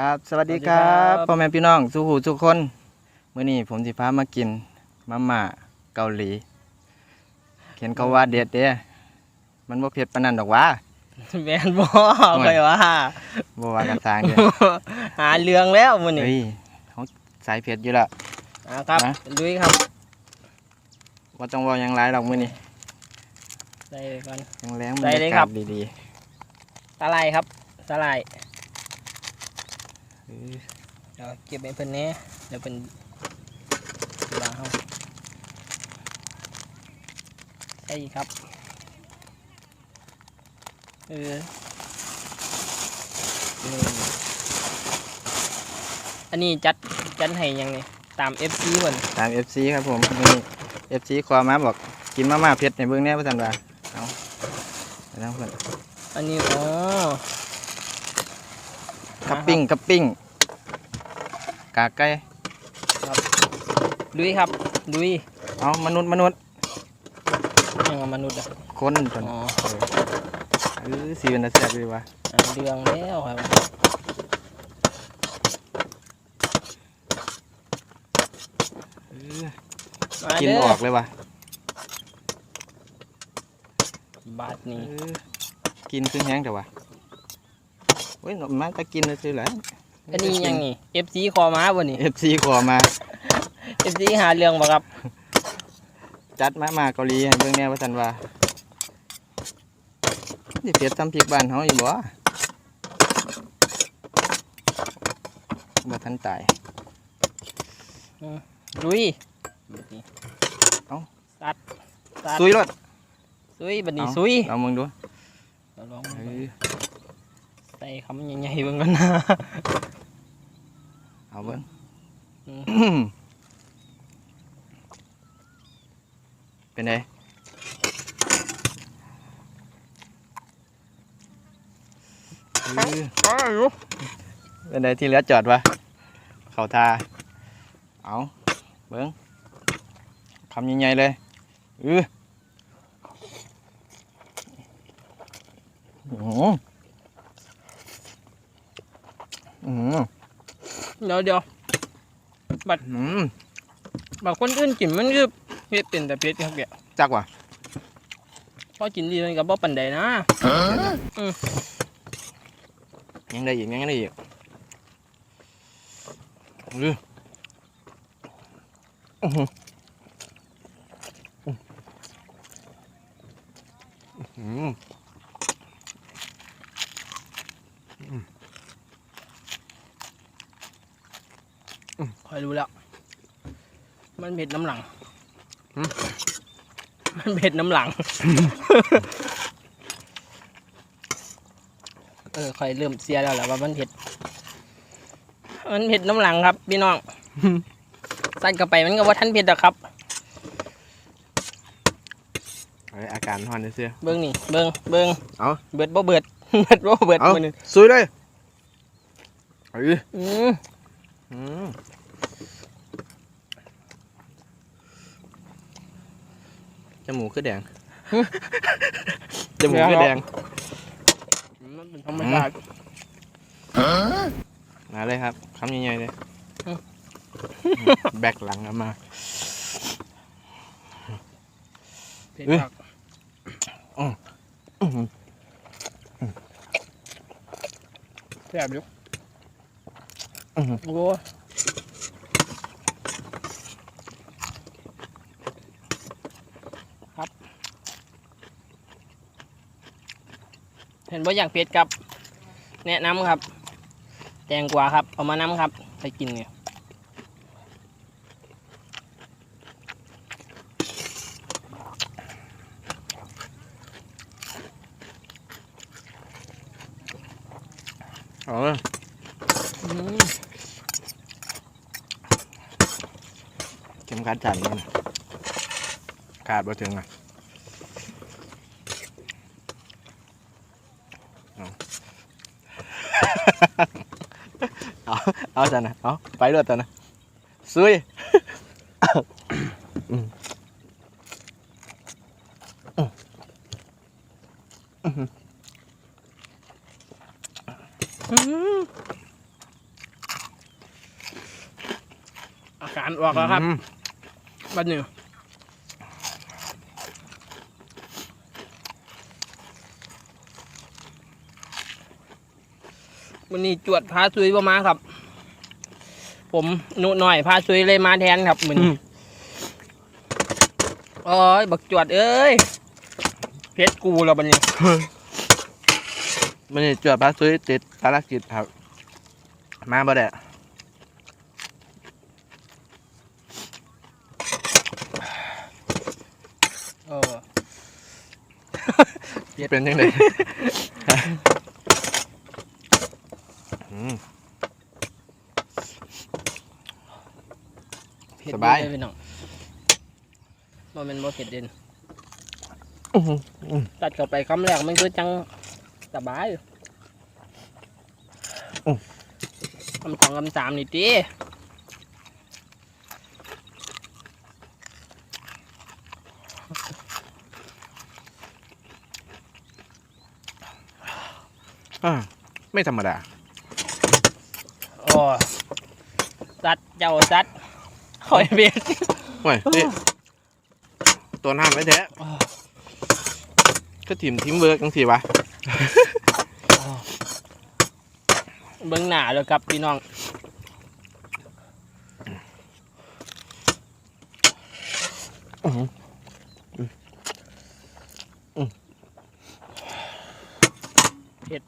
ครับ สวัสดีครัสวัสดีครับบพ่อแม่พี่น้องสุขูทุกคนมื้อนี้ผมสิพามากินมาม่าเกาหลีเห็นเขาว่าเด็ดเด้มันบ่เผ็ดปานนั้นดอกหว่าแมนบ่เคยว่าบ่ว่ากันทางเด้หาเรื่องแล้วมื้อนี้เฮ้ยเขาสายเผ็ดอยู่แล้วอ่าครับนะลุยครับบ่ต้องเว้าหยังหลายดอกมื้อนี้ใส่ไปก่อนยังแรงได้เลยครับบรรยากาศดีสาลายครับสาลายๆ เออเดี๋ยวเก็บไว้เพิ่นแหน่เดี๋ยวเพิ่นวางเฮาใส่อีกครับเออนี่อันนี้จัดจัดให้ยังนี่ตาม FC เพิ่นตาม FC ครับผมนี่ FC ขอมาบอกกินมาม่าเผ็ดให้เบิ่งแหน่ว่าซั่นว่าเอาไปทางเพิ่นอันนี้อ๋อคัพปิ้งคัพปิ้ง กากไก่ลุยครับลุยเอามนุษย์มนุษย์ยังกับมนุษย์อะคนจนอ๋อเออสีเป็นตาแซ่บดีวะหาเรื่องแล้วครับเออมากินเด้ออกเลยวะบาทเอนี้อกินคือแห้งแต่วะเว้ยมันจะกินเลยสิเหรอ อันนี้ยังนี่ FC คอม้าบ่นี่เอฟซีขอมา FC หาเรื่องบ่ครับจัดมามาเกาหลีให้เบิ่งแน่ว่าสันว่านี่เผ็ดทำพริกบ้านเฮาอยู่บ่บ่ทันตายลุยเอ้าสัดสัดซุยรถซุยบัดนี้เอ้าซุยเอามึงดูเอาลองเออใส่คำใหญ่ๆเบิ่งกันนะ เอาเบิ่งอืมเป็นไงเออเป็นไดที่เหลือจอดวะเขาทาเอาเบิ้งคำใหญ่ๆเลยอืออืออื เดี๋ยวเดี๋ยวอืมบางคนอื่นกินมันคือเผ็ดเป็นแต่เผ็ดครับแกจักว่ะพอกินดีมันก็บ่ปานใดนะยังได้อีกยังได้อีกอืออื้อหืออื้อหือ คอยรู้แล้ว มันเผ็ดน้ำหลังหืมมันเผ็ดน้ำหลัง เออคอยเริ่มเสียแล้วแหละว่ามันเผ็ด มันเผ็ดน้ำหลังครับ พี่น้องใส่เข้าไปมันก็ว่าท่านเผ็ดหรอกครับเอ้ยอาการฮอนเสื้อเบิ้งนี่ เบิ้งเบิ้งเอาเบิดบ่เบิดเบิดบ่เบิดเอามือนึงซุยเลยเอ้ยอืมอืม จมูกคือแดง จมูกคือแดง มันเป็นธรรมชาติมาเลยครับคำใหญ่ๆเลยอืมแบกหลังเอามาเผ็ดเอ้ยมากอื้อหือแซ่บอยู่อื้อหือโอ้ ครับ เห็นว่าอยากเผ็ดครับ แนะนำครับ แตงกวาครับ เอามาน้ำครับ ไปกินเนี่ยเอาเลยอืมเข็มขัดจันมัน ขาดบ่ถึงอะเอาเอาเอาจันนะเอาไปรถจันนะซุยอาการออกแล้วครับอืมบัดนี้ วันนี้จวดพาซุยประมาครับ ผมหนุหน่อยพาซุยเลยมาแทนครับมือนี้โอ้ยบักจวดเอ้ยเพชรกูแล้วบัดนี้มันนี่จวดพระซุยติดภารกิจครับ มาบ่ได้เออเป็นยังไงอืม เผ็ด สบายเลพี่น้องบ่แมันบ่เผ็ดเด่นอื้อหืออืมตัดเข้าไปคำแรกมันคือจังสบายอื้อคำสองคำสามนี่ตีอ่าไม่ธรรมดา โอ้สัดเจ้าสัด คอยเบียดโอ้ยนี่ตัวน้ำไว้แท้ก็ทีมทีมเวิร์กจังสิวะเบิ้งหน้าเลยครับพี่น้องอื้อหือเผ็ด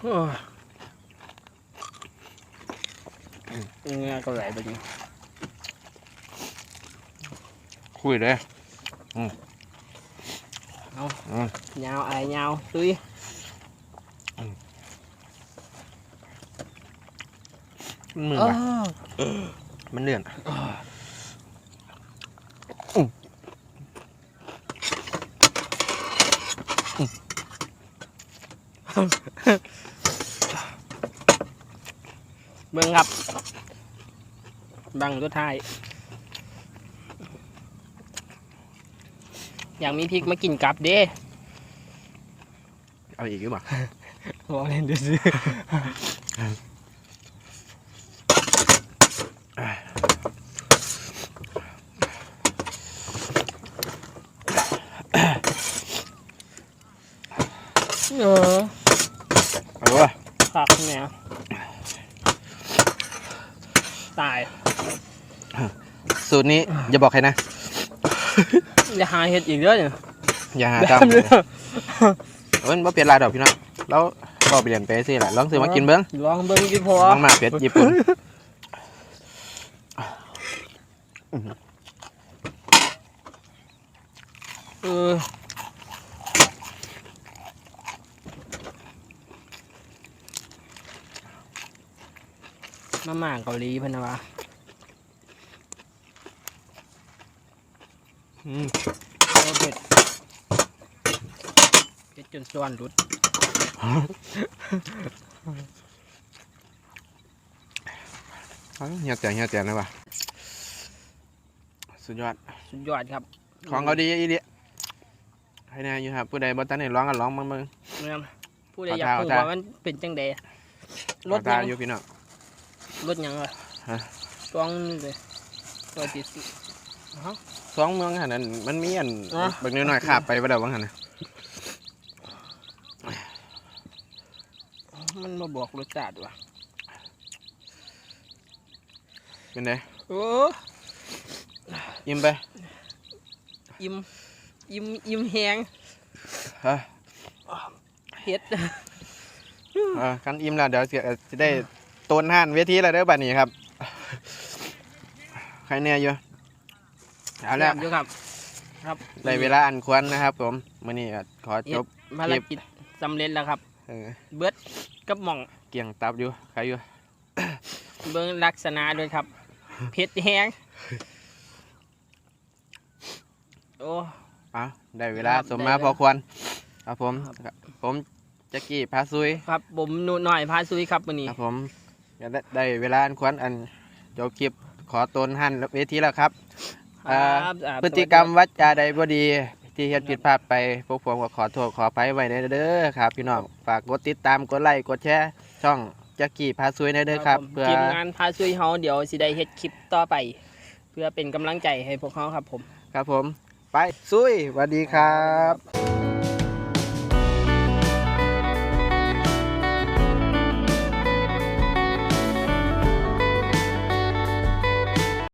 โอ้ย เงี้ยก็ไหลไปจริงคุยเลยยาวไอ้ยาวซุยมันมืออ้วะาวมันเลื่อนเบิ้งครับ บังตัวท้าย อยากมีพริกมากินกับเด้เอาอีกหรือเปล่าบอกเล่นดูสิเออเอาวะผักเนี่ยตาย สูตรนี้อย่าบอกใครนะจะหาเห็ดอีกเด้อเนี่ยอย่าหาแบบตามนี้เอ้ยว่าเปลี่ยนลายดอกพี่น้องแล้วก็เปลี่ยนไปสิแหละลองซื้อมากินเบิ้งลองเบิ้งกี่พอลองมาเป็ดญี่ปุ่นเออมาม่าเกาหลีเพิ่นนะวะ อืมโอ้เผ็ดเผ็ดจนส่วนหลุด เอาเฮียแตงเฮียแตงนะวะสุดยอด สุดยอดครับของเขาดีอีเดียให้แน่อยู่ครับผู้ใดบ่ทันได้ร้องกันร้องมึงมึงแม่นผู้ใดอยากเอารู้ท่าว่ามันเป็นจังใดรรถถยัตางอยู่พี่น้อง รถยังวะฮะ ตวงนี่เลยตัวติด สิฮะสองเมืองหันนั้นมันมีอันอะเบิกน้อยๆขาบไปบ่ได้ว่าหันน่ะมันมาบอกรสชาติว่ะเป็นไดโอ้ยิ้มไปอิ่มอิ่มอิ่มแหงฮะเผ็ดเออกันอิ่มแล้วเดี๋ยวสิจะได้ต้นห่านเวทีแล้วเด้อบัดนี้ครับใครเนี่ยอยู่ เอาแล้วซ่บอยู่ครับ ครับได้เวลาอันควรนะครับ ผมมื้อนี้ก็ขอจบภารกิจสำเร็จแล้วครับเออเบิดกับหม่องเกี่ยงตับอยู่ใครอยู่เบิ้งลักษณะด้วยครับเผ็ดแห้งโอ้เอาได้เวลาครับสมมาได้พอควรครับผมครับผมแจ็กกี้พาซุยครับ ผมหนูหน่อยพาซุยครับวันนี้ครับผมก็ได้ได้เวลาอันควรอันจบคลิปขอตนหันเวทีแล้วครับเอ่อครับอ่าพฤติกรรมวัจจาใดบ่ดี ที่เฮ็ดผิดพลาดไปพวกผมก็ขอโทษขออภัยไว้ในเด้อครับ พี่น้องฝากกดติดตามกดไลค์กดแชร์ช่องจักกี้พาซุยได้เด้อครับ ผมเพื่อทีมงานพาช่วยเฮาเดี๋ยวสิได้เฮ็ดคลิปต่อไป เพื่อเป็นกำลังใจให้พวกเขาครับผม ครับผม ไปซุยสวัสดีครับ